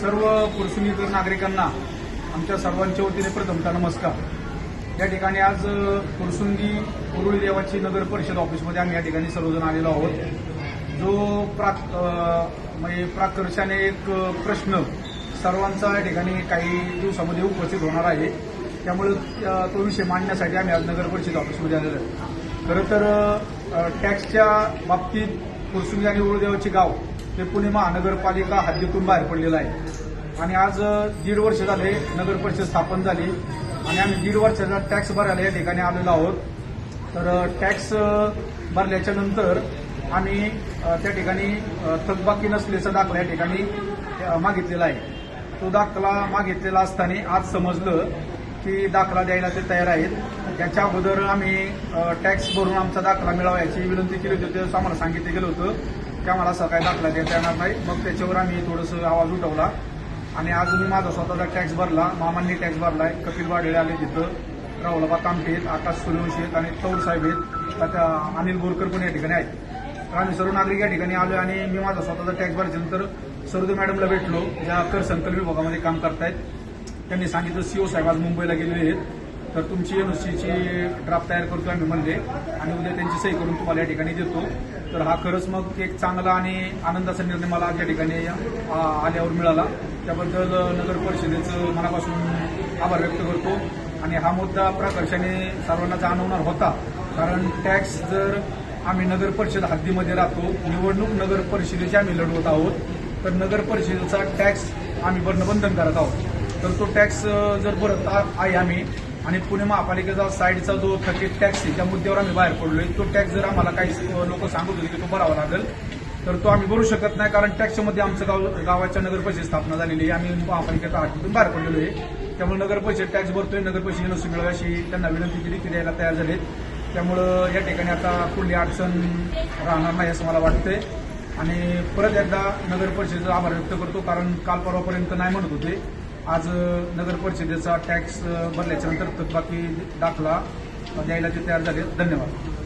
सर्व पुरसुनीकर नागरिकांना आमच्या सर्वांच्या वतीने प्रथमतः नमस्कार. या ठिकाणी आज पुरसुंगी उरुळी देवाची नगर परिषद ऑफिसमध्ये आम्ही या ठिकाणी सर्वजण आलेलो आहोत. जो प्राक म्हणजे प्राकर्षाने एक प्रश्न सर्वांचा या ठिकाणी काही दिवसामध्ये उपस्थित होणार आहे. त्यामुळे तो विषय मांडण्यासाठी आम्ही आज नगर परिषद ऑफिसमध्ये आलेलो आहे. खरं तर टॅक्सच्या बाबतीत पुरसुंगी आणि उरुळदेवाची गाव ते पुणे महानगरपालिका हद्दीतून बाहेर पडलेलं आहे. आणि आज दीड वर्ष झाले नगर परिषद स्थापन झाली. आणि आम्ही दीड वर्षाचा टॅक्स भरायला या ठिकाणी आलेलो आहोत. तर टॅक्स भरल्याच्या नंतर आम्ही त्या ठिकाणी थकबाकी नसल्याचा दाखला या ठिकाणी मागितलेला आहे. तो दाखला मागितलेला असताना आज समजलं की दाखला द्यायला ते तयार आहेत. त्याच्या अगोदर आम्ही टॅक्स भरून आमचा दाखला मिळावा याची विनंती केली होती तेव्हा आम्हाला सांगितलं गेलं होतं की आम्हाला असा काही दाखला देता येणार नाही. मग त्याच्यावर आम्ही थोडंसं आवाज उठवला आणि आज मी माझा स्वतःचा टॅक्स भरला मामांनी टॅक्स भरलाय. कपिल वाडेळे आले तिथं राहुलबा तामटे आहेत आकाश सूर्यवंशी आहेत आणि तौर साहेब आहेत. आता अनिल बोरकर पण या ठिकाणी आहेत. तर आम्ही सर्व नागरिक या ठिकाणी आलो आणि मी माझा स्वतःचा टॅक्स भरल्यानंतर सरोदे मॅडमला भेटलो ज्या कर संकल्प विभागामध्ये काम करतायत. त्यांनी सांगितलं सीओ साहेब आज मुंबईला गेलेले आहेत. तर तुमची एनओसीची ड्राफ्ट तयार करतो आम्ही म्हणले. आणि उद्या त्यांची सही करून तुम्हाला या ठिकाणी देतो. तर हा खरंच मग एक चांगला आणि आनंदाचा निर्णय मला आज या ठिकाणी आ, आल्यावर मिळाला. त्याबद्दल नगर परिषदेचं मनापासून आभार व्यक्त करतो. आणि हा मुद्दा प्रकर्षाने सर्वांना जाणवणार होता. कारण टॅक्स जर आम्ही नगर परिषद हद्दीमध्ये राहतो निवडणूक नगर परिषदेची आम्ही लढवत आहोत तर नगर परिषदेचा टॅक्स आम्ही भरणं करत आहोत. तर तो टॅक्स जर भरत आहे आम्ही आणि पुणे महापालिकेचा साईडचा जो थकीत टॅक्स आहे त्या मुद्द्यावर आम्ही बाहेर पडलोय तो टॅक्स जर आम्हाला काही लोक सांगत होते की तो भरावा लागेल. तर तो आम्ही भरू शकत नाही कारण टॅक्समध्ये आमचं गाव गावाच्या नगर परिषद स्थापना झालेली आहे. आम्ही महापालिकेचा हद्दीतून बाहेर पडलेलो आहे. त्यामुळे नगर परिषद टॅक्स भरतोय नगर परिषद मिळावी अशी त्यांना विनंती केली ती द्यायला तयार झालेत. त्यामुळं या ठिकाणी आता कुठली अडचण राहणार नाही असं मला वाटतंय. आणि परत एकदा नगर परिषदेचा आभार व्यक्त करतो कारण काल परवापर्यंत नाही म्हणत होते. आज नगर परिषदेचा टॅक्स भरल्याच्या नंतर थकबाकी दाखला द्यायला ते तयार झाले. धन्यवाद.